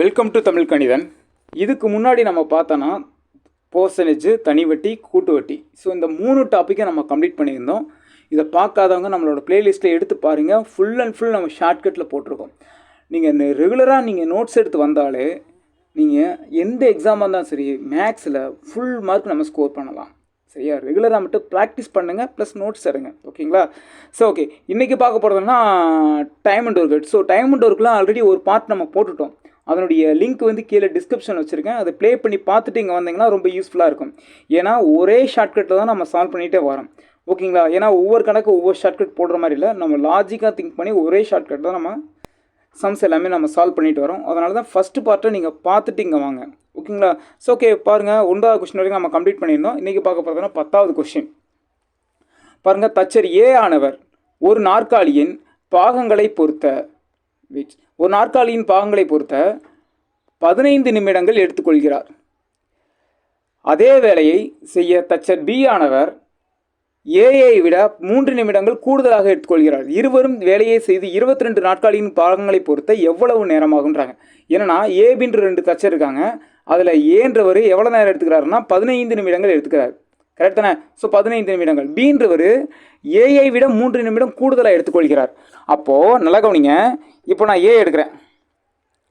Welcome to Tamil கணிதன் இதுக்கு முன்னாடி நம்ம பார்த்தோன்னா பர்சன்டேஜ் தனி வட்டி கூட்டு வட்டி ஸோ இந்த மூணு டாப்பிக்கை நம்ம கம்ப்ளீட் பண்ணியிருந்தோம். இதை பார்க்காதவங்க நம்மளோட பிளேலிஸ்ட்டில் எடுத்து பாருங்கள் ஃபுல் அண்ட் ஃபுல் நம்ம ஷார்ட்கட்டில் போட்டிருக்கோம். நீங்கள் ரெகுலராக நீங்கள் நோட்ஸ் எடுத்து வந்தாலே நீங்கள் எந்த எக்ஸாமாக இருந்தாலும் சரி மேக்ஸில் ஃபுல் மார்க் நம்ம ஸ்கோர் பண்ணலாம். சரியா? ரெகுலராக மட்டும் ப்ராக்டிஸ் பண்ணுங்கள் ப்ளஸ் நோட்ஸ் எடுங்க ஓகேங்களா? ஸோ ஓகே இன்றைக்கி பார்க்க போகிறதுனா time and work so time and ஒர்க்லாம் ஆல்ரெடி ஒரு பார்ட் நம்ம போட்டுட்டோம். அதனுடைய லிங்க் வந்து கீழே டிஸ்கிரிப்ஷன் வச்சுருக்கேன். அதை ப்ளே பண்ணி பார்த்துட்டு இங்கே வந்தீங்கன்னா ரொம்ப யூஸ்ஃபுல்லாக இருக்கும். ஏன்னா ஒரே ஷார்ட்கட்டில் தான் நம்ம சால்வ் பண்ணிகிட்டே வரோம். ஓகேங்களா? ஏன்னா ஒவ்வொரு கணக்கு ஒவ்வொரு ஷார்ட்கட் போடுற மாதிரி இல்லை. நம்ம லாஜிக்காக திங்க் பண்ணி ஒரே ஷார்ட்கட் தான் நம்ம சம்ஸ் எல்லாமே நம்ம சால்வ் பண்ணிட்டு வரோம். அதனால தான் ஃபஸ்ட்டு பார்ட்டை நீங்கள் பார்த்துட்டு இங்கே வாங்க. ஓகேங்களா? ஸோ ஓகே பாருங்கள் ஒன்பதாவது கொஸ்டின் வரைக்கும் நம்ம கம்ப்ளீட் பண்ணியிருந்தோம். இன்றைக்கி பார்க்க போகிறதுனா பத்தாவது கொஸ்டின் பாருங்கள் தச்சர் ஏ ஆனவர் ஒரு நாற்காலியின் பாகங்களை பொறுத்த which- ஒரு நாற்காலியின் பாகங்களை பொறுத்த பதினைந்து நிமிடங்கள் எடுத்துக்கொள்கிறார். அதே வேலையை செய்ய தச்சர் பி ஆனவர் ஏஐ விட மூன்று நிமிடங்கள் கூடுதலாக எடுத்துக்கொள்கிறார். இருவரும் வேலையை செய்து இருபத்தி ரெண்டு நாட்களின் பாகங்களை பொறுத்த எவ்வளவு நேரமாகுன்றாங்க. ஏன்னா ஏபின்ற ரெண்டு தச்சர் இருக்காங்க. அதில் ஏன்றவர் எவ்வளோ நேரம் எடுத்துக்கிறாருன்னா பதினைந்து நிமிடங்கள் எடுத்துக்கிறார். கரெக்ட் தானே? ஸோ பதினைந்து நிமிடங்கள். பீன்றவர் ஏஐ விட மூன்று நிமிடம் கூடுதலாக எடுத்துக்கொள்கிறார். அப்போது நல்லா கவனிங்க. இப்போ நான் ஏ எடுக்கிறேன்.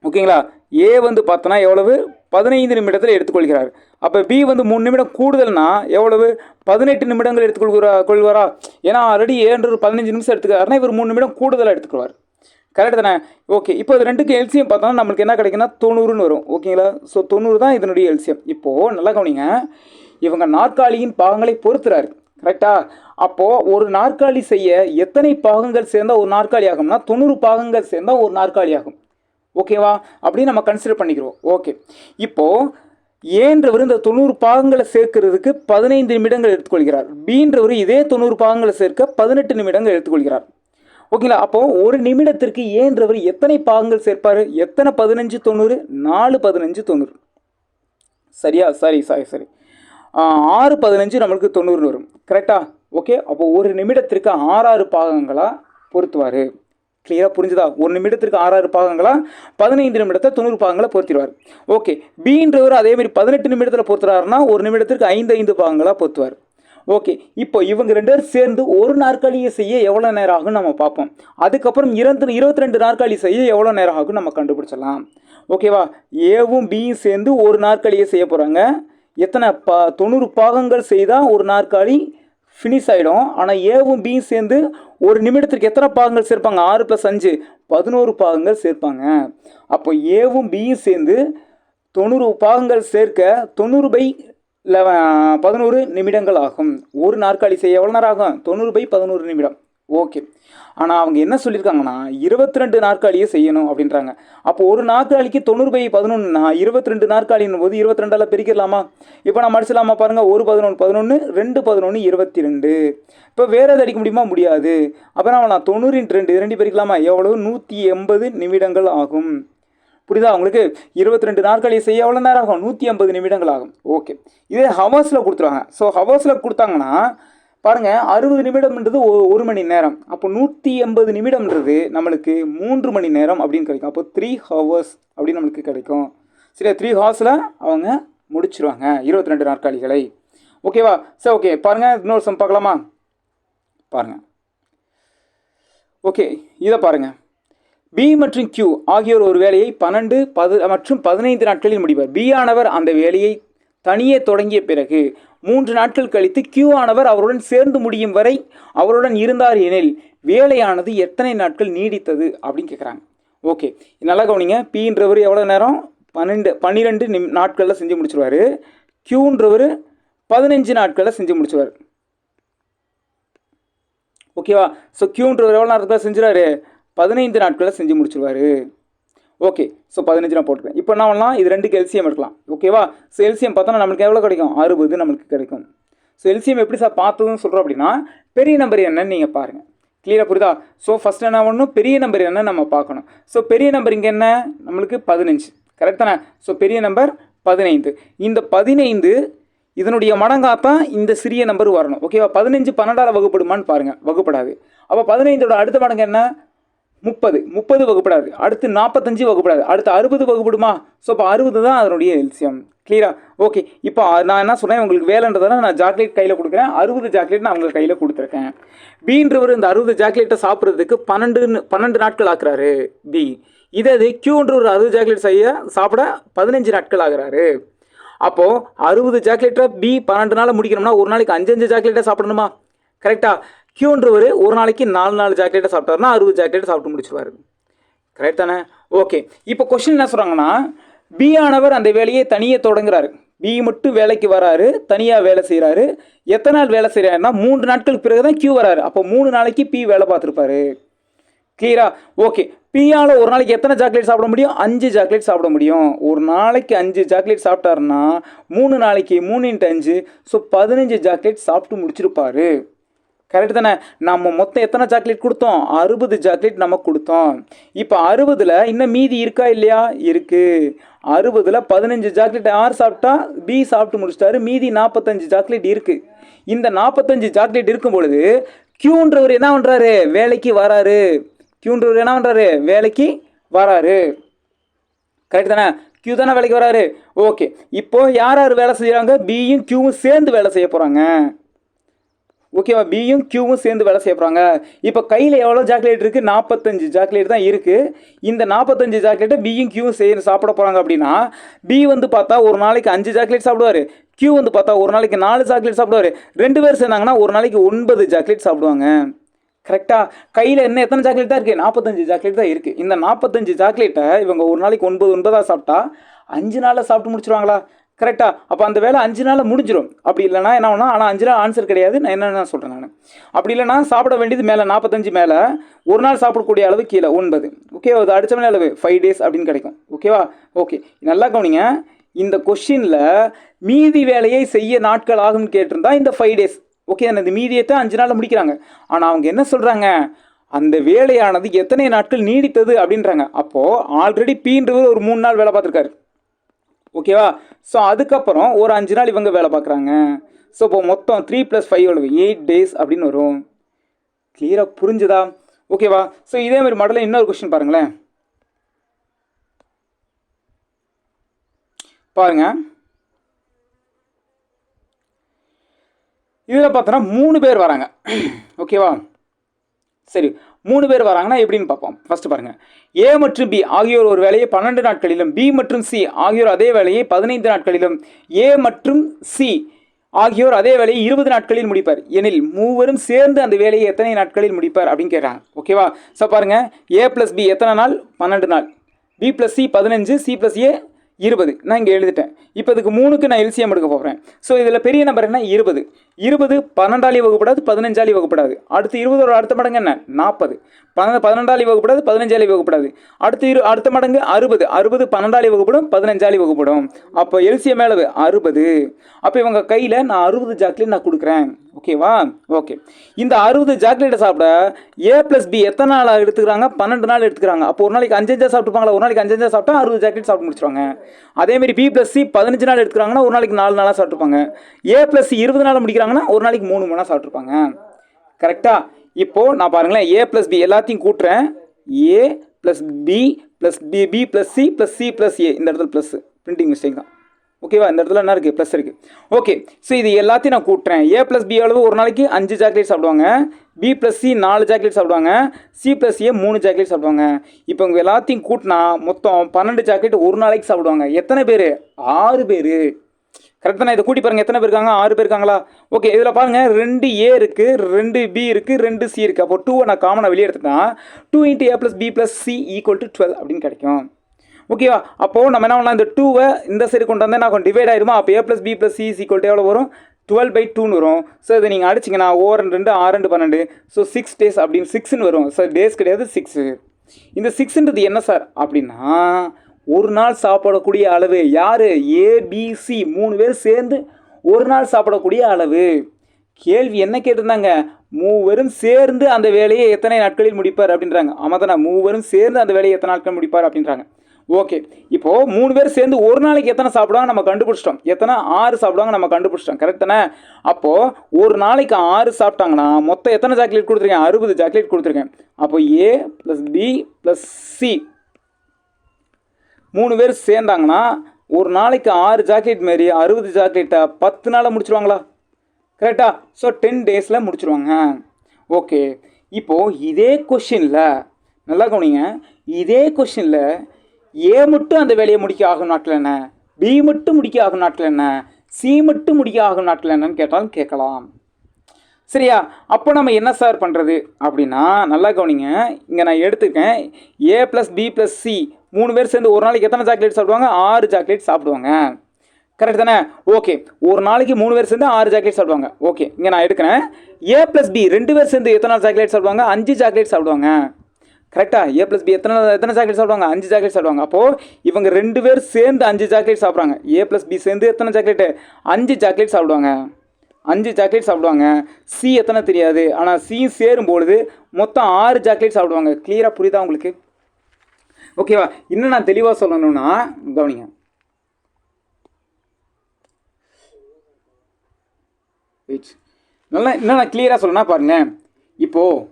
ஓகேங்களா? ஏ வந்து பார்த்தோன்னா எவ்வளவு? பதினைந்து நிமிடத்தில் எடுத்துக்கொள்கிறார். அப்போ பி வந்து மூணு நிமிடம் கூடுதல்னா எவ்வளவு? பதினெட்டு நிமிடங்கள் எடுத்துக்கொள்கிறா கொள்வாரா? ஏன்னா ஆல்ரெடி ஏன்ற பதினஞ்சு நிமிஷம் எடுத்துக்கிறாருன்னா இவர் மூணு நிமிடம் கூடுதலாக எடுத்துக்கொள்வார். கரெக்ட் தானே? ஓகே இப்போ இது ரெண்டுக்கு எல்சியம் பார்த்தோம்னா நம்மளுக்கு என்ன கிடைக்குன்னா தொண்ணூறுன்னு வரும். ஓகேங்களா? ஸோ தொண்ணூறு தான் இதனுடைய எல்சியம் இப்போது நல்லா கவனிங்க. இவங்க நாற்காலியின் பாகங்களை பொறுத்துறாரு. கரெக்டா அப்போது ஒரு நாற்காலி செய்ய எத்தனை பாகங்கள் சேர்ந்தால் ஒரு நாற்காலி ஆகும்னா தொண்ணூறு பாகங்கள் சேர்ந்தால் ஒரு நாற்காலி ஆகும். ஓகேவா அப்படின்னு நம்ம கன்சிடர் பண்ணிக்கிறோம். ஓகே இப்போது ஏன்றவர் இந்த தொண்ணூறு பாகங்களை சேர்க்கறதுக்கு பதினைந்து நிமிடங்கள் எடுத்துக்கொள்கிறார். பீன்றவர் இதே தொண்ணூறு பாகங்களை சேர்க்க பதினெட்டு நிமிடங்கள் எடுத்துக்கொள்கிறார். ஓகேங்களா அப்போது ஒரு நிமிடத்திற்கு ஏன்றவர் எத்தனை பாகங்கள் சேர்ப்பார்? எத்தனை? பதினஞ்சு தொண்ணூறு? நாலு பதினஞ்சு தொண்ணூறு. சரியா? சரி சரி சரி. ஆறு பதினஞ்சு நம்மளுக்கு தொண்ணூறுன்னு வரும். கரெக்டா ஓகே அப்போ ஒரு நிமிடத்திற்கு ஆறாறு பாகங்களாக பொருத்துவார். கிளியராக புரிஞ்சுதா? ஒரு நிமிடத்திற்கு ஆறாறு பாகங்களா? பதினைந்து நிமிடத்தை தொண்ணூறு பாகங்களை பொருத்திடுவார். ஓகே பின்றவர் அதே மாதிரி பதினெட்டு நிமிடத்தில் பொறுத்துறாருன்னா ஒரு நிமிடத்திற்கு ஐந்து ஐந்து பாகங்களாக பொருத்துவார். ஓகே இப்போ இவங்க ரெண்டு பேரும் சேர்ந்து ஒரு நாற்காலியை செய்ய எவ்வளோ நேரம் ஆகும் நம்ம பார்ப்போம். அதுக்கப்புறம் இரண்டு இருபத்தி ரெண்டு நாற்காலி செய்ய எவ்வளோ நேரம் ஆகும் நம்ம கண்டுபிடிச்சிடலாம். ஓகேவா ஏவும் பியும் சேர்ந்து ஒரு நாற்காலியை செய்ய போகிறாங்க எத்தனை பா தொண்ணூறு பாகங்கள் செய்தால் ஒரு நாற்காலி ஃபினிஷ் ஆகிடும் ஆனால் ஏவும் பியும் சேர்ந்து ஒரு நிமிடத்திற்கு எத்தனை பாகங்கள் சேர்ப்பாங்க? ஆறு ப்ளஸ் அஞ்சு. பதினோரு பாகங்கள் சேர்ப்பாங்க. அப்போ ஏவும் பியும் சேர்ந்து தொண்ணூறு பாகங்கள் சேர்க்க தொண்ணூறு பை லெவ பதினோரு நிமிடங்கள் ஆகும். ஒரு நாற்காலி செய்ய எவ்வளோ நேரம் ஆகும்? தொண்ணூறு பை பதினோரு நிமிடம். ஓகே ஆனால் அவங்க என்ன சொல்லியிருக்காங்கன்னா இருபத்தி ரெண்டு நாற்காலியை செய்யணும் அப்படின்றாங்க. அப்போ ஒரு நாற்காலிக்கு தொண்ணூறு பை பதினொன்றுனா இருபத்தி ரெண்டு நாற்காலின் போது இருபத்தி ரெண்டால் பிரிக்கலாமா? இப்போ நான் மடிச்சிடலாமா பாருங்கள் ஒரு பதினொன்று பதினொன்று ரெண்டு பதினொன்று இருபத்தி ரெண்டு இப்போ வேறு எது அடிக்க முடியுமா? முடியாது. அப்புறம் நான் தொண்ணூறின் ரெண்டு ரெண்டு பிரிக்கலாமா? எவ்வளோ நூற்றி எண்பது நிமிடங்கள் ஆகும். புரியுதா உங்களுக்கு? இருபத்தி ரெண்டு நாற்காலியை செய்ய எவ்வளோ நேரம் ஆகும்? நூற்றி ஐம்பது நிமிடங்கள் ஆகும். ஓகே இதே ஹவர்ஸில் கொடுத்துருவாங்க. ஸோ ஹவர்ஸில் கொடுத்தாங்கன்னா பாருங்கள் அறுபது நிமிடம்ன்றது ஒரு மணி நேரம். அப்போ நூற்றி எண்பது நிமிடம்ன்றது நம்மளுக்கு மூன்று மணி நேரம் அப்படின்னு கிடைக்கும். அப்போ த்ரீ ஹவர்ஸ் அப்படின்னு நம்மளுக்கு கிடைக்கும். சரியா? த்ரீ ஹவர்ஸில் அவங்க முடிச்சிருவாங்க. இருபத்தி ரெண்டு நாற்காலிகளை ஓகேவா சரி ஓகே பாருங்கள் இன்னொரு சம் பார்க்கலாமா? பாருங்கள் ஓகே இதை பாருங்கள் பி மற்றும் கியூ ஆகியோர் ஒரு வேலையை பன்னெண்டு பது மற்றும் பதினைந்து நாட்களில் முடிப்பார். பி ஆனவர் அந்த வேலையை தனியே தொடங்கிய பிறகு மூன்று நாட்கள் கழித்து கியூ ஆனவர் அவருடன் சேர்ந்து முடியும் வரை அவருடன் இருந்தார் எனில் வேலையானது எத்தனை நாட்கள் நீடித்தது அப்படின்னு கேட்குறாங்க ஓகே நல்லா கவனிங்க. பீன்றவர் எவ்வளோ நேரம்? பன்னெண்டு பன்னிரெண்டு நிம் நாட்களில் செஞ்சு முடிச்சிருவார். கியூன்றவர் பதினஞ்சு நாட்களில் செஞ்சு முடிச்சிருவார். ஓகேவா ஸோ க்யூன்றவர் எவ்வளோ நேரத்தில் செஞ்சுறாரு பதினைந்து நாட்களில் செஞ்சு முடிச்சிருவாரு. ஓகே ஸோ பதினஞ்சு நான் போட்டுக்கிறேன். இப்போ என்ன பண்ணலாம்? இது ரெண்டுக்கு எல்சிஎம் எடுக்கலாம். ஓகேவா ஸோ எல்சிஎம் பார்த்தோன்னா நம்மளுக்கு எவ்வளோ கிடைக்கும்? அறுபது நம்மளுக்கு கிடைக்கும். ஸோ எல்சிஎம் எப்படி சார் பார்த்ததுன்னு சொல்கிறோம் அப்படின்னா பெரிய நம்பர் என்னன்னு நீங்கள் பாருங்கள் கிளியராக புரியுதா? ஸோ ஃபஸ்ட் என்ன பண்ணணும்? பெரிய நம்பர் என்ன நம்ம பார்க்கணும். ஸோ பெரிய நம்பர் இங்கே என்ன? நம்மளுக்கு பதினஞ்சு. கரெக்ட் தானே? ஸோ பெரிய நம்பர் பதினைந்து. இந்த பதினைந்து இதனுடைய மடங்காத்தான் இந்த சிறிய நம்பர் வரணும். ஓகேவா பதினஞ்சு பன்னெண்டால் வகுப்படுமான்னு பாருங்கள் வகுப்படாது. அப்போ பதினைந்தோட அடுத்த மடங்கு என்ன? முப்பது முப்பது வகுப்படாது. அடுத்து நாற்பத்தஞ்சு வகுப்படாது. அடுத்து அறுபது வகுப்படுமா? ஸோ இப்போ அறுபது தான் அதனுடைய எல்சியம். கிளியரா ஓகே இப்போ நான் என்ன சொன்னேன்? உங்களுக்கு வேலைன்றதால நான் சாக்லேட் கையில் கொடுக்குறேன். அறுபது சாக்லேட் நான் அவங்க கையில் கொடுத்துருக்கேன். பீன்றவர் இந்த அறுபது சாக்லேட்டை சாப்பிட்றதுக்கு பன்னெண்டு பன்னெண்டு நாட்கள் ஆக்குறாரு. பி இதே இது கியூன்ற ஒரு அறுபது சாக்லேட் செய்ய சாப்பிட பதினஞ்சு நாட்கள் ஆகுறாரு. அப்போது அறுபது சாக்லேட்டை பி பன்னெண்டு நாள் முடிக்கணும்னா ஒரு நாளைக்கு அஞ்சு அஞ்சு சாப்பிடணுமா? கரெக்டாக கியூன்றவர் ஒரு நாளைக்கு நாலு நாலு சாக்லேட்டை சாப்பிட்டாருன்னா அறுபது ஜாக்கெட்டை சாப்பிட்டு முடிச்சிருவாரு. கரெக்ட் தானே? ஓகே இப்போ கொஸ்டின் என்ன சொல்கிறாங்கன்னா பி ஆனவர் அந்த வேலையை தனியே தொடங்குறாரு. பி மட்டும் வேலைக்கு வராரு தனியாக வேலை செய்கிறாரு எத்தனை நாள் வேலை செய்கிறாருன்னா மூன்று நாட்களுக்கு பிறகு தான் கியூ வராரு. அப்போ மூணு நாளைக்கு பி வேலை பார்த்துருப்பாரு. கிளியரா ஓகே பியால் ஒரு நாளைக்கு எத்தனை சாக்லேட் சாப்பிட முடியும்? அஞ்சு சாக்லேட் சாப்பிட முடியும். ஒரு நாளைக்கு அஞ்சு சாக்லேட் சாப்பிட்டாருன்னா மூணு நாளைக்கு மூணு இன்ட்டு அஞ்சு ஸோ பதினஞ்சு சாக்லேட் சாப்பிட்டு முடிச்சிருப்பாரு. கரெக்ட் தானே. நம்ம மொத்தம் எத்தனை சாக்லேட் கொடுத்தோம்? அறுபது சாக்லேட் நம்ம கொடுத்தோம். இப்போ அறுபதில் இன்னும் மீதி இருக்கா இல்லையா? இருக்குது அறுபதில் பதினஞ்சு சாக்லேட் யார் சாப்பிட்டா பி சாப்பிட்டு முடிச்சிட்டாரு. மீதி நாற்பத்தஞ்சு சாக்லேட் இருக்குது இந்த நாற்பத்தஞ்சு சாக்லேட் இருக்கும் பொழுது கியூன்றவர் என்ன பண்ணுறாரு வேலைக்கு வராரு. கியூன்றவர் என்ன பண்ணுறாரு வேலைக்கு வராரு. கரெக்ட் தானே? கியூ தானே வேலைக்கு வராரு. ஓகே இப்போ யார் யார் வேலை செய்கிறாங்க பியும் கியூவும் சேர்ந்து வேலை செய்ய போகிறாங்க ஓகேவா பியும் கியூவும் சேர்ந்து வேலை செய்ய போகிறாங்க இப்போ கையில் எவ்வளோ சாக்லேட் இருக்குது நாற்பத்தஞ்சு சாக்லேட் தான் இருக்குது இந்த நாற்பத்தஞ்சு சாக்லேட்டை பியும் கியூவும் சேர்ந்து சாப்பிட போகிறாங்க அப்படின்னா பி வந்து பார்த்தா ஒரு நாளைக்கு அஞ்சு சாக்லேட் சாப்பிடுவார். கியூ வந்து பார்த்தா ஒரு நாளைக்கு நாலு சாக்லேட் சாப்பிடுவார். ரெண்டு பேர் சேர்ந்தாங்கன்னா ஒரு நாளைக்கு ஒன்பது சாக்லேட் சாப்பிடுவாங்க. கரெக்டாக கையில் என்ன எத்தனை சாக்லேட் தான் இருக்குது நாற்பத்தஞ்சு சாக்லேட் தான் இருக்குது இந்த நாற்பத்தஞ்சு சாக்லேட்டை இவங்க ஒரு நாளைக்கு ஒன்பது ஒன்பதாக சாப்பிட்டா அஞ்சு நாளில் சாப்பிட்டு முடிச்சுருவாங்களா? கரெக்டாக அப்போ அந்த வேலை அஞ்சு நாளில் முடிஞ்சிடும் அப்படி இல்லைனா என்ன ஆகும்னா ஆனால் அஞ்சு நாள் ஆன்சர் கிடையாது. நான் என்னென்ன சொல்கிறேன் நான்? அப்படி இல்லைனா சாப்பிட வேண்டியது மேலே நாற்பத்தஞ்சு மேலே ஒரு நாள் சாப்பிடக்கூடிய அளவு கீழே ஒன்பது. ஓகே அது அடித்த மேலே அளவு ஃபைவ் டேஸ் அப்படின்னு கிடைக்கும். ஓகேவா ஓகே நல்லா கவனிங்க. இந்த கொஷினில் மீதி வேலையை செய்ய நாட்கள் ஆகும்னு கேட்டிருந்தா இந்த ஃபைவ் டேஸ் ஓகே அந்த மீதியை தான் அஞ்சு நாளில் முடிக்கிறாங்க. ஆனால் அவங்க என்ன சொல்கிறாங்க அந்த வேலையானது எத்தனை நாட்கள் நீடித்தது அப்படின்றாங்க. அப்போது ஆல்ரெடி பீன்றவர் ஒரு மூணு நாள் வேலை பார்த்துருக்காரு. ஓகேவா? ஸோ அதுக்கப்புறம் ஒரு அஞ்சு நாள் இவங்க வேலை பார்க்குறாங்க. ஸோ இப்போ மொத்தம் த்ரீ ப்ளஸ் ஃபைவ் எவ்வளவு எயிட் டேஸ் அப்படின்னு வரும். கிளியராக புரிஞ்சுதா? ஓகேவா? ஸோ இதே மாதிரி மாடலில் இன்னொரு கொஸ்டின் பாருங்களேன். பாருங்க. இதில் பார்த்தோன்னா மூணு பேர் வராங்க. ஓகேவா? சரி மூணு பேர் வராங்கன்னா எப்படின்னு பார்ப்போம். ஃபர்ஸ்ட் பாருங்கள் ஏ மற்றும் பி ஆகியோர் ஒரு வேலையை பன்னெண்டு நாட்களிலும் பி மற்றும் சி ஆகியோர் அதே வேலையை பதினைந்து நாட்களிலும் ஏ மற்றும் சி ஆகியோர் அதே வேலையை இருபது நாட்களில் முடிப்பார். எனில் மூவரும் சேர்ந்து அந்த வேலையை எத்தனை நாட்களில் முடிப்பார் அப்படின்னு கேட்குறாங்க ஓகேவா ஸோ பாருங்கள் ஏ ப்ளஸ் பி எத்தனை நாள்? பன்னெண்டு நாள். பி ப்ளஸ் சி பதினஞ்சு சி ப்ளஸ் ஏ இருபது. நான் இங்கே எழுதிட்டேன். இப்போ இதுக்கு மூணுக்கு நான் எல்சிஎம் எடுக்க போகிறேன் ஸோ இதில் பெரிய நம்பர் என்ன இருபது. இருபது பன்னெண்டாளி வகுப்படாது பதினஞ்சாலி வகுப்படாது அடுத்து இருபதோட அடுத்த மடங்கு என்ன? நாற்பது. பன்னெண்டு பன்னெண்டாளி வகுப்படாது பதினஞ்சாளி வகுப்படாது அடுத்து இரு அடுத்த மடங்கு அறுபது. அறுபது பன்னெண்டாலி வகுப்படும் பதினஞ்சாளி வகுப்படும். அப்போ எல்சிஎம் அளவு அறுபது. அப்போ இவங்க கையில் நான் அறுபது ஜாக்கிலையும் நான் கொடுக்குறேன். ஓகேவா? ஓகே. இந்த அறுபது சாக்லேட்டை சாப்பிட ஏ ப்ளஸ் பி எத்தனை நாள் எடுத்துக்கிறாங்க? பன்னெண்டு நாள் எடுத்துக்கிறாங்க. அப்போ ஒரு நாளைக்கு அஞ்சஞ்சா சாப்பிட்டுப்பாங்களா? ஒரு நாளைக்கு அஞ்சஞ்சா சாப்பிட்டா அறுபது சாக்லேட் சாப்பிட்டு முடிச்சிருவாங்க. அதேமாரி பி ப்ளஸ் சி பதினஞ்சு நாள் எடுத்துக்கிறாங்கன்னா ஒரு நாளைக்கு நாலு நாளாக சாப்பிட்டுருப்பாங்க ஏ ப்ளஸ் சி இருபது நாள் முடிக்கிறாங்கன்னா ஒரு நாளைக்கு மூணு மணி நேரம் சாப்பிட்ருப்பாங்க கரெக்டாக இப்போது நான் பாருங்களேன். ஏ ப்ளஸ் பி எல்லாத்தையும் கூட்டுறேன். A plus B plus B B plus C plus C plus A இந்த இடத்துல ப்ளஸ் பிரிண்டிங் மிஸ்டேக் தான். ஓகேவா இந்த இடத்துல என்ன இருக்குது ப்ளஸ் இருக்குது ஓகே ஸோ இது எல்லாத்தையும் நான் கூட்டுறேன். ஏ ப்ளஸ் பி அளவு ஒரு நாளைக்கு அஞ்சு சாக்லேட் சாப்பிடுவாங்க. பி ப்ளஸ் சி நாலு சாக்லேட் சாப்பிடுவாங்க. சி ப்ளஸ் ஏ மூணு சாக்லேட் சாப்பிடுவாங்க. இப்போ இவங்க எல்லாத்தையும் கூட்டினா மொத்தம் பன்னெண்டு சாக்லேட் ஒரு நாளைக்கு சாப்பிடுவாங்க. எத்தனை பேர்? ஆறு பேர். கரெக்டாக நான் இதை கூட்டி பாருங்கள் எத்தனை பேர் இருக்காங்க? ஆறு பேர் இருக்காங்களா? ஓகே இதில் பாருங்கள் ரெண்டு ஏ இருக்குது ரெண்டு பி இருக்குது ரெண்டு சி இருக்குது அப்போ டூவை நான் காமனாக வெளியே எடுத்துட்டேன் two into A plus B plus C equal to twelve அப்படின்னு கிடைக்கும். ஓகேவா? அப்போது நம்ம என்ன பண்ணலாம்? இந்த டூவை இந்த சைடு கொண்டு வந்தால் நான் கொஞ்சம் டிவைட் ஆயிருமா? அப்போ A plus B plus C equal எவ்வளோ வரும்? டுவெல் பை டூன்னு வரும். ஸோ இதை நீங்கள் அடிச்சிங்கன்னா ஓ ரெண்டு ரெண்டு ஆறு ரெண்டு பன்னெண்டு. ஸோ சிக்ஸ் டேஸ் அப்படின்னு சிக்ஸ்னு வரும். சார் டேஸ் கிடையாது சிக்ஸு இந்த சிக்ஸ்ன்றது என்ன சார் அப்படின்னா ஒரு நாள் சாப்பிடக்கூடிய அளவு. யார்? ஏபிசி மூணு பேர் சேர்ந்து ஒரு நாள் சாப்பிடக்கூடிய அளவு. கேள்வி என்ன கேட்டிருந்தாங்க? மூவரும் சேர்ந்து அந்த வேலையை எத்தனை நாட்களில் முடிப்பார் அப்படின்றாங்க. ஆமாம் தானே? மூவரும் சேர்ந்து அந்த வேலையை எத்தனை நாட்கள் முடிப்பார் அப்படின்றாங்க. ஓகே இப்போது மூணு பேர் சேர்ந்து ஒரு நாளைக்கு எத்தனை சாப்பிடுவாங்க நம்ம கண்டுபிடிச்சிட்டோம். எத்தனை? ஆறு சாப்பிடுவாங்க நம்ம கண்டுபிடிச்சிட்டோம். கரெக்ட் தானே? ஒரு நாளைக்கு ஆறு சாப்பிட்டாங்கன்னா மொத்தம் எத்தனை சாக்லேட் கொடுத்துருக்கேன்? அறுபது சாக்லேட் கொடுத்துருக்கேன். அப்போ A plus B plus C மூணு பேர் சேர்ந்தாங்கன்னா ஒரு நாளைக்கு ஆறு ஜாக்கெட் மாரி அறுபது ஜாக்கெட்டை பத்து நாளில் முடிச்சிருவாங்களா? கரெக்டா ஸோ டென் டேஸில் முடிச்சிருவாங்க. ஓகே இப்போது இதே கொஷினில் நல்லா கவனிங்க. இதே கொஷினில் ஏ மட்டும் அந்த வேலையை முடிக்க ஆகும் நாட்டில் என்ன? பி மட்டும் முடிக்க ஆகும் நாட்டில் என்ன? சி மட்டும் முடிக்க ஆகும் நாட்டில் என்னன்னு கேட்டாலும் கேட்கலாம். சரியா? அப்போ நம்ம என்ன சார் பண்ணுறது அப்படின்னா நல்லா கவனிங்க. இங்கே நான் எடுத்துக்கேன் A plus B plus C மூணு பேர் சேர்ந்து ஒரு நாளைக்கு எத்தனை சாக்லேட் சாப்பிடுவாங்க? ஆறு சாக்லேட் சாப்பிடுவாங்க. கரெக்ட் தானே? ஓகே ஒரு நாளைக்கு மூணு பேர் சேர்ந்து ஆறு சாக்லேட் சாப்பிடுவாங்க. ஓகே இங்கே நான் எடுக்கிறேன். ஏ ப்ளஸ் பி ரெண்டு பேர் சேர்ந்து எத்தனை சாக்லேட் சாப்பிடுவாங்க? அஞ்சு சாக்லேட் சாப்பிடுவாங்க. கரெக்டாக ஏ ப்ளஸ் பி எத்தனை எத்தனை சாக்லேட் சாப்பிடுவாங்க? அஞ்சு சாக்லேட் சாப்பிடுவாங்க. அப்போது இவங்க ரெண்டு பேர் சேர்ந்து அஞ்சு சாக்லேட் சாப்பிட்றாங்க. ஏ ப்ளஸ் பி சேர்ந்து எத்தனை சாக்லேட்டு அஞ்சு சாக்லேட் சாப்பிடுவாங்க. அஞ்சு சாக்லேட் சாப்பிடுவாங்க. சி எத்தனை தெரியாது. ஆனால் சி சேரும் பொழுது மொத்தம் ஆறு சாக்லேட் சாப்பிடுவாங்க. கிளியராக புரியுதா உங்களுக்கு? ஓகேவா இன்னும் நான் தெளிவாக சொல்லணும்னா கவனிங்க. நல்லா இன்னும் நான் கிளியராக சொல்லணும்னா பாருங்களேன். இப்போது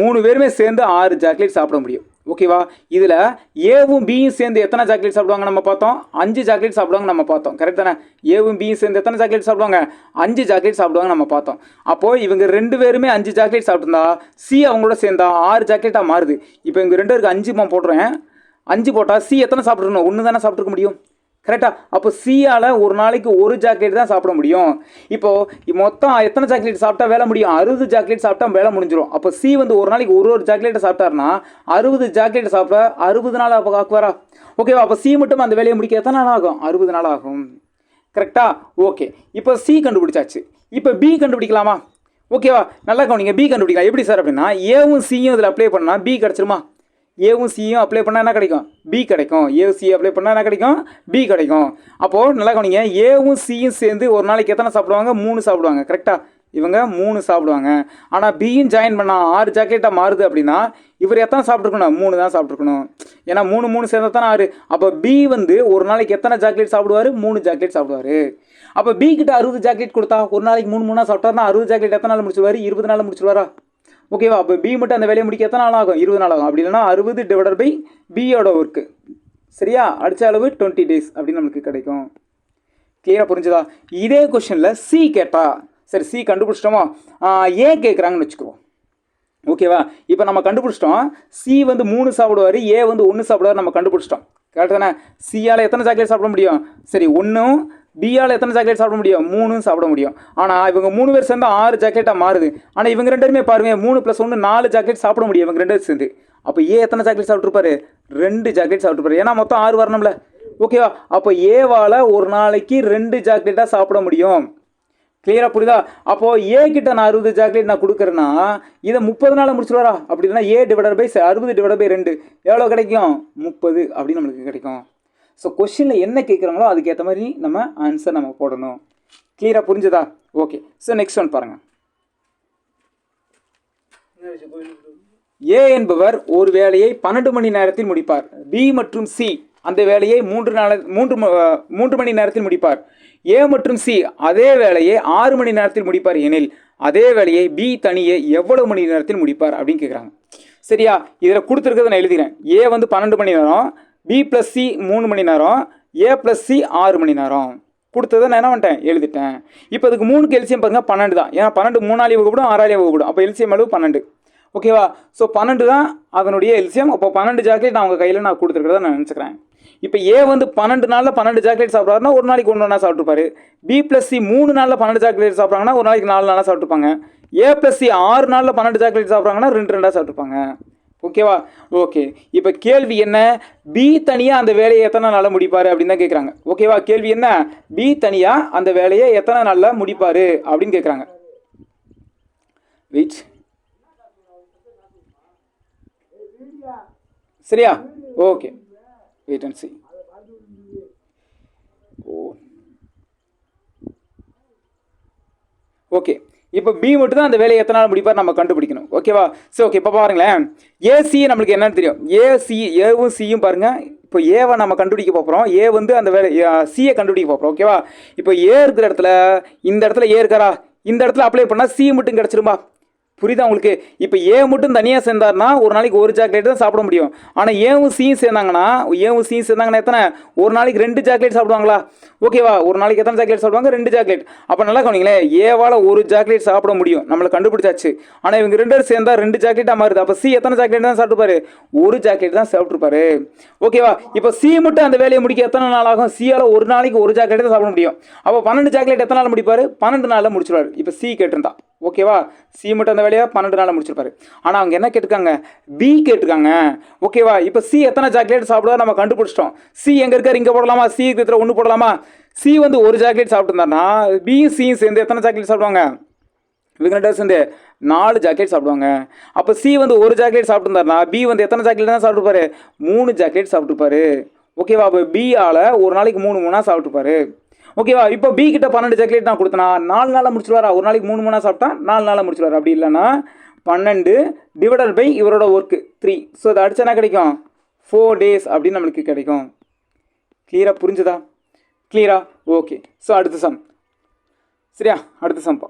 மூணு பேருமே சேர்ந்து ஆறு சாக்லேட் சாப்பிட முடியும். ஓகேவா இதில் ஏவும் பியும் சேர்ந்து எத்தனை சாக்லேட் சாப்பிடுவாங்க நம்ம பார்த்தோம்? அஞ்சு சாக்லேட் சாப்பிடுவாங்க நம்ம பார்த்தோம். கரெக்ட் தானே? ஏவும் பியும் சேர்ந்து எத்தனை சாக்லேட் சாப்பிடுவாங்க? அஞ்சு சாக்லேட் சாப்பிடுவாங்க நம்ம பார்த்தோம். அப்போது இவங்க ரெண்டு பேருமே அஞ்சு சாக்லேட் சாப்பிட்டுருந்தா சி அவங்களோட சேர்ந்தா ஆறு சாக்லேட்டாக மாறுது. இப்போ இவங்க ரெண்டு பேருக்கு அஞ்சு நான் போடுறேன் அஞ்சு போட்டால் சி எத்தனை சாப்பிட்ருக்கணும் ஒன்று தானே சாப்பிட்ருக்க முடியும். கரெக்டா அப்போ சியால் ஒரு நாளைக்கு ஒரு சாக்லேட் தான் சாப்பிட முடியும். இப்போது மொத்தம் எத்தனை சாக்லேட் சாப்பிட்டா வேலை முடியும்? அறுபது சாக்லேட் சாப்பிட்டா வேலை முடிஞ்சிடும் அப்போ சி வந்து ஒரு நாளைக்கு ஒரு ஒரு சாக்லேட்டை சாப்பிட்டாருன்னா அறுபது சாக்லேட் சாப்பிட அறுபது நாள் அப்போ ஆக்குவாரா ஓகேவா அப்போ சி மட்டும் அந்த வேலையை முடிக்க எத்தனை நாள் ஆகும்? அறுபது நாள் ஆகும். கரெக்டா ஓகே இப்போ சி கண்டுபிடிச்சாச்சு. இப்போ பி கண்டுபிடிக்கலாமா? ஓகேவா நல்லா கவனிங்க. பி கண்டுபிடிக்கலாம். எப்படி சார் அப்படின்னா ஏவும் சியும் இதில் அப்ளை பண்ணால் பி கிடச்சிருமா? ஏவும் சியும் அப்ளை பண்ணால் என்ன கிடைக்கும்? பி கிடைக்கும். ஏ சி அப்ளை பண்ணால் என்ன கிடைக்கும்? பி கிடைக்கும். அப்போது நல்லா கவனிங்க. ஏவும் சியும் சேர்ந்து ஒரு நாளைக்கு எத்தனை சாப்பிடுவாங்க? மூணு சாப்பிடுவாங்க. கரெக்டாக இவங்க மூணு சாப்பிடுவாங்க. ஆனால் பியும் ஜாயின் பண்ணால் ஆறு ஜாக்கெட்டாக மாறுது அப்படின்னா இவர் எத்தனை சாப்பிட்ருக்கணும் மூணு தான் சாப்பிட்ருக்கணும் ஏன்னா மூணு மூணு சேர்ந்தா தானே ஆறு. அப்போ பி வந்து ஒரு நாளைக்கு எத்தனை ஜாக்லேட் சாப்பிடுவார்? மூணு ஜாக்லேட் சாப்பிடுவார். அப்போ பி கிட்ட அறுபது ஜாக்லேட் கொடுத்தா ஒரு நாளைக்கு மூணு மூணாக சாப்பிட்டா தான் அறுபது ஜாக்லேட் எத்தனை நாள் முடிச்சுவார் இருபது நாள் முடிச்சிருவாரா? ஓகேவா? அப்போ பி மட்டும் அந்த வேலையை முடிக்க எத்தனை நாள் ஆகும் இருபது நாள் ஆகும் அப்படி இல்லைன்னா அறுபது டிவைடட் பை பியோட ஒர்க்கு சரியா? அடித்த அளவு டுவெண்ட்டி டேஸ் அப்படின்னு நமக்கு கிடைக்கும். கிளியராக புரிஞ்சுதா? இதே கொஷனில் சி கேட்டா சரி சி கண்டுபிடிச்சிட்டோமா? ஏன் கேட்குறாங்கன்னு வச்சுக்குவோம். ஓகேவா? இப்போ நம்ம கண்டுபிடிச்சிட்டோம். சி வந்து மூணு சாப்பிடுவார் ஏ வந்து ஒன்று சாப்பிடுவார் நம்ம கண்டுபிடிச்சிட்டோம். கரெக்ட் தானே? சியால் எத்தனை சாக்லேட் சாப்பிட முடியும்? சரி ஒன்றும் பியால் எத்தனை சாக்லேட் சாப்பிட முடியும்? மூணும் சாப்பிட முடியும். ஆனால் இவங்க மூணு பேர் சேர்ந்து ஆறு சாக்லேட்டாக மாறுது. ஆனால் இவங்க ரெண்டு பேருமே பாருங்க மூணு ப்ளஸ் ஒன்று நாலு சாக்லேட் சாப்பிட முடியும் இவங்க ரெண்டு சேர்ந்து. அப்போ ஏ எத்தனை சாக்லேட் சாப்பிட்ருப்பாரு ரெண்டு சாக்லேட் சாப்பிட்ருப்பாரு ஏன்னா மொத்தம் ஆறு வரணும்ல. ஓகேவா அப்போ ஏவால் ஒரு நாளைக்கு ரெண்டு சாக்லேட்டாக சாப்பிட முடியும். கிளியராக புரியுதா? அப்போது ஏ கிட்ட நான் அறுபது சாக்லேட் நான் கொடுக்குறேன்னா இதை முப்பது நாளில் முடிச்சுடுவாரா அப்படின்னா ஏ டிவைடட் பை அறுபது டிவைடட் பை ரெண்டு. எவ்வளோ கிடைக்கும்? முப்பது அப்படின்னு நம்மளுக்கு கிடைக்கும். ஸோ கொஷினில் என்ன கேட்குறாங்களோ அதுக்கேற்ற மாதிரி நம்ம ஆன்சர் நம்ம போடணும். கிளியராக புரிஞ்சதா? ஓகே ஸோ நெக்ஸ்ட் ஒன் பாருங்கள் ஏ என்பவர் ஒரு வேலையை பன்னெண்டு மணி நேரத்தில் முடிப்பார். பி மற்றும் சி அந்த வேலையை மூன்று நாள மூன்று மூன்று மணி நேரத்தில் முடிப்பார். ஏ மற்றும் சி அதே வேலையை ஆறு மணி நேரத்தில் முடிப்பார் எனில் அதே வேலையை பி தனியே எவ்வளவு மணி நேரத்தில் முடிப்பார் அப்படின்னு கேட்குறாங்க. சரியா? இதில் கொடுத்துருக்கிறத நான் எழுதுகிறேன் ஏ வந்து பன்னெண்டு மணி நேரம் பி ப்ளஸ் சி மூணு மணி நேரம் ஏ ப்ளஸ் சி ஆறு மணி நேரம். கொடுத்ததை நான் என்ன பண்ணிட்டேன்? எழுதிட்டேன். இப்போ இதுக்கு மூணுக்கு எல்சியம் பாருங்க பன்னெண்டு தான். ஏன்னா பன்னெண்டு மூணாலி வகுப்படும் e ஆறாலி வகுப்படும் e அப்போ எல்சியம் அளவு பன்னெண்டு. ஓகேவா ஸோ பன்னெண்டு தான் அதனுடைய எல்சியம் அப்போ பன்னெண்டு ஜாக்கெட் நான் உங்கள் கையில் நான் கொடுத்துருக்கிறத நான் நினச்சிக்கிறேன். இப்போ ஏ வந்து பன்னெண்டு நாளில் பன்னெண்டு ஜாக்லேட் சாப்பிட்றாருன்னா ஒரு நாளைக்கு ஒன்று ஒன்றா சாப்பிட்டுருப்பாரு பி ப்ளஸ் சி மூணு நாளில் பன்னெண்டு ஜாக்லேட் சாப்பிட்றாங்கன்னா ஒரு நாளைக்கு நாலு நாளாக சாப்பிட்டுருப்பாங்க ஏ ப்ளஸ் சி ஆறு நாளில் பன்னெண்டு ஜாக்லேட் சாப்பிட்றாங்கன்னா ரெண்டு ரெண்டாக சாப்பிட்டுப்பாங்க. ஓகேவா? ஓகே. இப்போ கேள்வி என்ன? பி தனியாக அந்த வேலையை எத்தனை நாளில் முடிப்பார் அப்படின்னு தான் கேட்குறாங்க ஓகேவா? கேள்வி என்ன? பி தனியாக அந்த வேலையை எத்தனை நாளில் முடிப்பார் அப்படின்னு கேட்குறாங்க வெயிட் சரியா? ஓகே. வெயிட் அண்ட் சி ஓ. ஓகே. இப்போ பி மட்டும் தான் அந்த வேலையை எத்தனை நாள் முடிப்பார் நம்ம கண்டுபிடிக்கணும். ஓகேவா சரி ஓகே இப்போ பாருங்களேன். ஏசி நம்மளுக்கு என்னன்னு தெரியும். ஏசி ஏவும் சியும் பாருங்க. இப்போ ஏவை நம்ம கண்டுபிடிக்க போகிறோம் ஏ வந்து அந்த வேலை சியை கண்டுபிடிக்க போகிறோம் ஓகேவா இப்போ ஏ இருக்கிற இடத்துல இந்த இடத்துல ஏ இருக்காரா? இந்த இடத்துல அப்ளை பண்ணால் சி மட்டும் கிடச்சிருமா? புரியுதா உங்களுக்கு? இப்போ ஏ மட்டும் தனியாக சேர்ந்தாருன்னா ஒரு நாளைக்கு ஒரு சாக்லேட் தான் சாப்பிட முடியும். ஆனால் ஏவும் சியும் சேர்ந்தாங்கன்னா ஏவும் சியும் சேர்ந்தாங்கன்னா எத்தனை? ஒரு நாளைக்கு ரெண்டு சாக்லேட் சாப்பிடுவாங்களா? ஓகேவா ஒரு நாளைக்கு எத்தனை சாக்லேட் சாப்பிடுவாங்க? ரெண்டு சாக்லேட் அப்போ நல்லா கவனிங்களேன் ஏவால் ஒரு சாக்லேட் சாப்பிட முடியும். நம்மளை கண்டுபிடிச்சாச்சு. ஆனால் இவங்க ரெண்டு பேரும் சேர்ந்தா ரெண்டு சாக்லேட்டாக மாறுது. அப்போ சி எத்தனை சாக்லேட் தான் சாப்பிட்டுப்பாரு? ஒரு சாக்லேட் தான் சாப்பிட்ருப்பாரு ஓகேவா இப்போ சி மட்டும் அந்த வேலையை முடிக்க எத்தனை நாள் ஆகும்? சியால் ஒரு நாளைக்கு ஒரு சாக்லேட் தான் சாப்பிட முடியும். அப்போ பன்னெண்டு சாக்லேட் எத்தனை நாள் முடிப்பார்? பன்னெண்டு நாளில் முடிச்சிருவாரு. இப்போ சி கேட்டிருந்தா. ஓகேவா? சி மட்டும் அந்த வேலையை? பன்னெண்டு நாளில் முடிச்சிருப்பாரு. ஆனால் அவங்க என்ன கேட்டிருக்காங்க? பி கேட்டிருக்காங்க. ஓகேவா? இப்போ சி எத்தனை சாக்லேட் சாப்பிடுவா நம்ம கண்டுபிடிச்சிட்டோம். சி எங்கே இருக்கார்? இங்கே போடலாமா? சி இருக்கிற ஒன்று போடலாமா? சி வந்து ஒரு சாக்லேட் சாப்பிட்டுருந்தாருன்னா பியும் சியும் சேர்ந்து எத்தனை சாக்லேட் சாப்பிடுவாங்க? இவங்க ரெண்டு சேர்ந்து நாலு ஜாக்கெட் சாப்பிடுவாங்க. அப்போ சி வந்து ஒரு ஜாக்கெட் சாப்பிட்டுருந்தாருனா பி வந்து எத்தனை ஜாக்கெட் தான் சாப்பிட்ருப்பாரு மூணு ஜாக்கெட் சாப்பிட்ருப்பாரு ஓகேவா? அப்போ பி ஆல ஒரு நாளைக்கு மூணு மூணாக சாப்பிட்டுப்பாரு ஓகேவா? இப்போ பி கிட்ட பன்னெண்டு சாக்லேட் நான் கொடுத்தனா. நாலு நாளில் முடிச்சுடுவாரா ஒரு நாளைக்கு மூணு மூணாக சாப்பிட்டா நாலு நாளாக முடிச்சிருவாரு. அப்படி இல்லைன்னா பன்னெண்டு டிவைடட் பை இவரோட ஒர்க்கு த்ரீ ஸோ அதை அடிச்சா என்ன கிடைக்கும்? ஃபோர் டேஸ் அப்படின்னு நம்மளுக்கு கிடைக்கும். கிளியராக புரிஞ்சுதா? கிளியரா ஓகே ஸோ அடுத்த சம் சரியா? அடுத்த சம்பா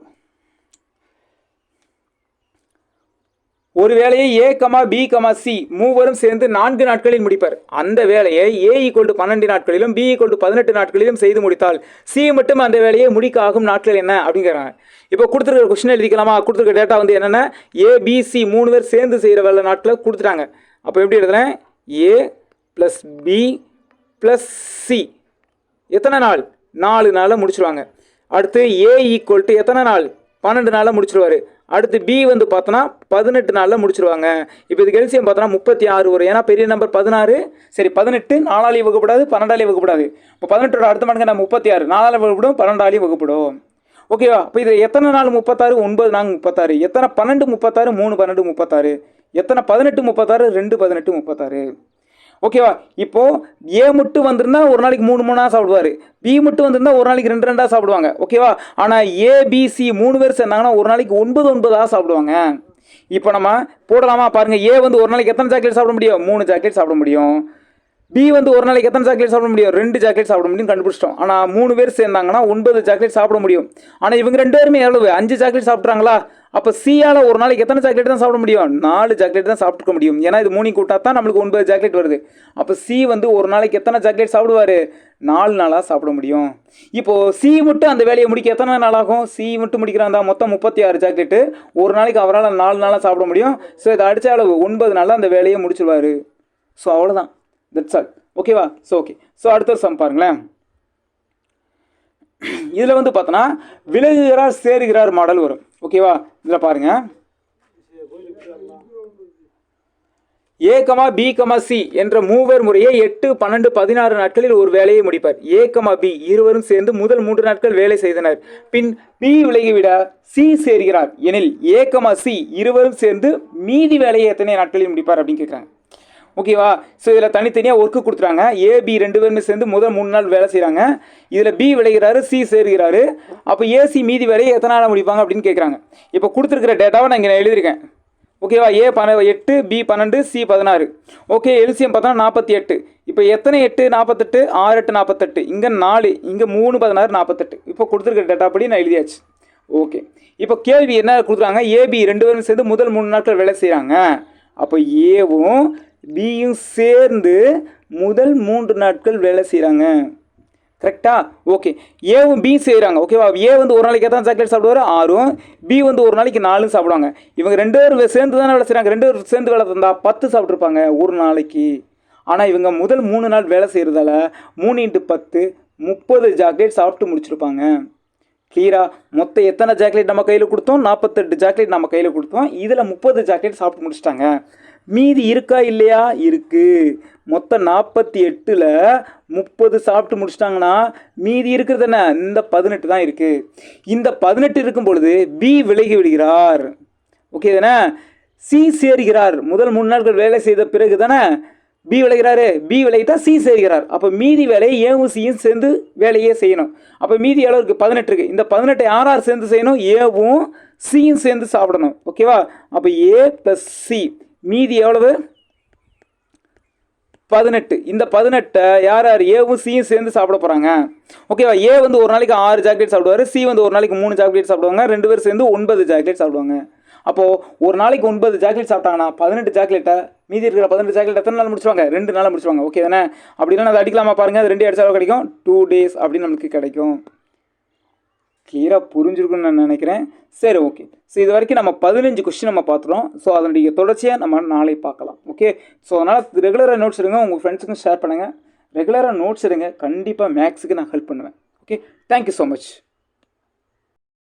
ஒரு வேலையை A comma B comma C மூவரும் சேர்ந்து நான்கு நாட்களில் முடிப்பர். அந்த வேலையை ஏ ஈக்குவல் டு பன்னெண்டு நாட்களிலும் பி ஈக்குவல் டு பதினெட்டு நாட்களிலும் செய்து முடித்தால் சி மட்டும் அந்த வேலையை முடிக்க ஆகும் நாட்கள் என்ன அப்படிங்கிறாங்க. இப்போ கொடுத்துருக்க கொஸ்டின் எழுதிக்கலாமா? கொடுத்துருக்க டேட்டா வந்து என்னென்ன? ஏ பி சி மூணு பேர் சேர்ந்து செய்கிற வேலை நாட்களை கொடுத்துட்டாங்க. அப்போ எப்படி எழுதுறேன்? A plus B plus C எத்தனை நாள்? நாலு நாளில் முடிச்சிருவாங்க. அடுத்து ஏ ஈக்குவல் டு எத்தனை நாள்? பன்னெண்டு நாளில் முடிச்சிருவார். அடுத்து பி வந்து பார்த்தோன்னா பதினெட்டு நாளில் முடிச்சிருவாங்க. இப்போ இதுக்கு எல்சியம் பார்த்தோன்னா முப்பத்தி ஆறு வரும். ஏன்னா பெரிய நம்பர் பதினாறு. சரி பதினெட்டு நாலாலையும் வகுப்படாது பன்னெண்டாலையும் வகுப்படாது. இப்போ பதினெட்டோட அடுத்த மடங்கு நான் முப்பத்தி ஆறு. நாலாலையும் வகுப்படும் பன்னெண்டாலையும் வகுப்படும். ஓகேவா இப்போ இது எத்தனை நாள் முப்பத்தாறு? ஒன்பது நாள் முப்பத்தாறு. எத்தனை பன்னெண்டு முப்பத்தாறு? மூணு பன்னெண்டு முப்பத்தாறு. எத்தனை பதினெட்டு முப்பத்தாறு? ரெண்டு பதினெட்டு முப்பத்தாறு. ஓகேவா இப்போ ஏ மட்டும் வந்திருந்தா ஒரு நாளைக்கு மூணு மூணா சாப்பிடுவாரு. பி மட்டும் வந்திருந்தா ஒரு நாளைக்கு ரெண்டு ரெண்டாக சாப்பிடுவாங்க. ஓகேவா ஆனால் ஏபிசி மூணு பேர் சேர்ந்தாங்கன்னா ஒரு நாளைக்கு ஒன்பது ஒன்பதாக சாப்பிடுவாங்க. இப்போ நம்ம போடலாமா? பாருங்கள் ஏ வந்து ஒரு நாளைக்கு எத்தனை சாக்லேட் சாப்பிட முடியும்? மூணு சாக்லேட் சாப்பிட முடியும். பி வந்து ஒரு நாளைக்கு எத்தனை சாக்லேட் சாப்பிட முடியும்? ரெண்டு சாக்லேட் சாப்பிட முடியும் கண்டுபிடிச்சிட்டோம். ஆனால் மூணு பேர் சேர்ந்தாங்கன்னா ஒன்பது சாக்லேட் சாப்பிட முடியும். ஆனால் இவங்க ரெண்டு பேருமே எவ்வளவு? அஞ்சு சாக்லேட் சாப்பிட்றாங்களா அப்போ சியால் ஒரு நாளைக்கு எத்தனை சாக்லேட் தான் சாப்பிட முடியும்? நாலு சாக்லேட் தான் சாப்பிட்டுக்க முடியும். ஏன்னா இது மூணு கூட்டா தான் நம்மளுக்கு ஒன்பது சாக்லேட் வருது. அப்போ சி வந்து ஒரு நாளைக்கு எத்தனை சாக்லேட் சாப்பிடுவாரு? நாலு நாளாக சாப்பிட முடியும். இப்போது சி மட்டும் அந்த வேலையை முடிக்க எத்தனை நாள் ஆகும்? சி மட்டும் முடிக்கிறாந்தா மொத்தம் முப்பத்தி ஆறு சாக்லேட்டு ஒரு நாளைக்கு அவரால் நாலு நாளாக சாப்பிட முடியும். ஸோ இதை அடித்த அளவு ஒன்பது நாளில் அந்த வேலையை முடிச்சிடுவார் ஸோ அவ்வளோதான் தட்ஸ் ஆல் ஓகேவா ஸோ ஓகே ஸோ அடுத்த சம் பாருங்களேன். இதில் வந்து பார்த்தோன்னா விலகுகிறார் சேருகிறார் மாடல் வரும். ஓகேவா இதில் பாருங்கள் A comma B comma C என்ற மூவர் முறையே எட்டு பன்னெண்டு பதினாறு நாட்களில் ஒரு வேலையை முடிப்பார். ஏ கமா பி இருவரும் சேர்ந்து முதல் மூன்று நாட்கள் வேலை செய்தனர். பின் பி விலகிவிட சி சேர்கிறார். எனில் ஏ கமா சி இருவரும் சேர்ந்து மீதி வேலையை எத்தனை நாட்களில் முடிப்பார் அப்படின்னு கேட்குறாங்க ஓகேவா? ஸோ இதில் தனித்தனியாக ஒர்க்கு கொடுத்துறாங்க ஏ பி ரெண்டு பேருமே சேர்ந்து முதல் மூணு நாள் வேலை செய்கிறாங்க இதில் பி விளைகிறாரு சி சேர்கிறாரு. அப்போ ஏசி மீதி வேலையை எத்தனை நாள் முடிப்பாங்க அப்படின்னு கேட்குறாங்க இப்போ கொடுத்துருக்கிற டேட்டாவை நான் இங்கே நான் எழுதியிருக்கேன். ஓகேவா? ஏ பன எட்டு பி பன்னெண்டு சி பதினாறு. ஓகே எல்சிஎம் பார்த்தோன்னா நாற்பத்தி எட்டு. இப்போ எத்தனை எட்டு? நாற்பத்தெட்டு ஆறு எட்டு நாற்பத்தெட்டு இங்கே நாலு இங்கே மூணு பதினாறு நாற்பத்தெட்டு இப்போ கொடுத்துருக்க டேட்டா படி நான் எழுதியாச்சு. ஓகே. இப்போ கேள்வி என்ன கொடுக்குறாங்க? ஏபி ரெண்டு பேரும் சேர்ந்து முதல் மூணு நாட்கள் வேலை செய்கிறாங்க அப்போ ஏவும் பியும் சேர்ந்து முதல் மூன்று நாட்கள் வேலை செய்கிறாங்க கரெக்டா ஓகே ஏவும் பி செய்கிறாங்க ஓகேவா ஏ வந்து ஒரு நாளைக்கு எத்தனை சாக்லேட் சாப்பிடுவாரு? ஆறும். பி வந்து ஒரு நாளைக்கு நாலும் சாப்பிடுவாங்க. இவங்க ரெண்டு பேரும் சேர்ந்து தானே வேலை செய்கிறாங்க ரெண்டு பேரும் சேர்ந்து வேலை தந்தால் பத்து சாப்பிட்ருப்பாங்க ஒரு நாளைக்கு. ஆனால் இவங்க முதல் மூணு நாள் வேலை செய்கிறதால மூணு இன்ட்டு பத்து முப்பது சாக்லேட் சாப்பிட்டு முடிச்சிருப்பாங்க. கிளியரா மொத்தம் எத்தனை ஜாக்லேட் நம்ம கையில் கொடுத்தோம்? நாற்பத்தெட்டு ஜாக்லேட் நம்ம கையில் கொடுத்தோம். இதில் முப்பது ஜாக்லேட் சாப்பிட்டு முடிச்சிட்டாங்க. மீதி இருக்கா இல்லையா? இருக்கு. மொத்தம் நாற்பத்தி எட்டில் முப்பது சாப்பிட்டு முடிச்சிட்டாங்கன்னா மீதி இருக்கிறது என்ன? இந்த பதினெட்டு தான் இருக்கு. இந்த பதினெட்டு இருக்கும் பொழுது பி விலகி விடுகிறார். ஓகே தானே? சி சேர்கிறார். முதல் மூணு நாட்கள் வேலை செய்த பிறகு தானே பி விளைகிறாரு. பி விளையிட்டா சி சேர்கிறார். அப்போ மீதி வேலையை ஏவும் சியும் சேர்ந்து வேலையே செய்யணும். அப்போ மீதி எவ்வளோ இருக்குது பதினெட்டு இருக்குது இந்த பதினெட்டை யார் ஆர் சேர்ந்து செய்யணும். ஏவும் சியும் சேர்ந்து சாப்பிடணும். ஓகேவா அப்போ ஏ ப்ளஸ் சி மீதி எவ்வளவு? பதினெட்டு. இந்த பதினெட்டை யார் யார் ஏவும் சியும் சேர்ந்து சாப்பிட போகிறாங்க ஓகேவா ஏ வந்து ஒரு நாளைக்கு ஆறு சாக்லேட் சாப்பிடுவார். சி வந்து ஒரு நாளைக்கு மூணு சாக்லேட் சாப்பிடுவாங்க. ரெண்டு பேரும் சேர்ந்து ஒன்பது சாக்லேட் சாப்பிடுவாங்க. அப்போது ஒரு நாளைக்கு ஒன்பது சாக்லேட் சாப்பிட்டாங்கன்னா பதினெட்டு சாக்லேட்டை மீதி இருக்கிற பதினெட்டு சாக்லேட் எத்தனை நாள் முடிச்சுவாங்க ரெண்டு நாள் முடிச்சுவாங்க ஓகே தானே? அப்படின்னா அதை அடிக்கலாமா பாருங்கள் அது ரெண்டு அடிச்சாலும் கிடைக்கும். டூ டேஸ் அப்படின்னு நம்மளுக்கு கிடைக்கும். கிளியராக புரிஞ்சிருக்குன்னு நான் நினைக்கிறேன். சரி ஓகே ஸோ இது வரைக்கும் நம்ம பதினஞ்சு கொஸ்டின் நம்ம பார்த்துறோம் ஸோ அதனுடைய தொடர்ச்சியாக நம்ம நாளை பார்க்கலாம். ஓகே ஸோ அதனால் ரெகுலராக நோட்ஸ் எடுங்க. உங்கள் ஃப்ரெண்ட்ஸுக்கும் ஷேர் பண்ணுங்கள் ரெகுலராக நோட்ஸ் எடுங்க. கண்டிப்பாக மேக்ஸுக்கு நான் ஹெல்ப் பண்ணுவேன். Okay thank you so much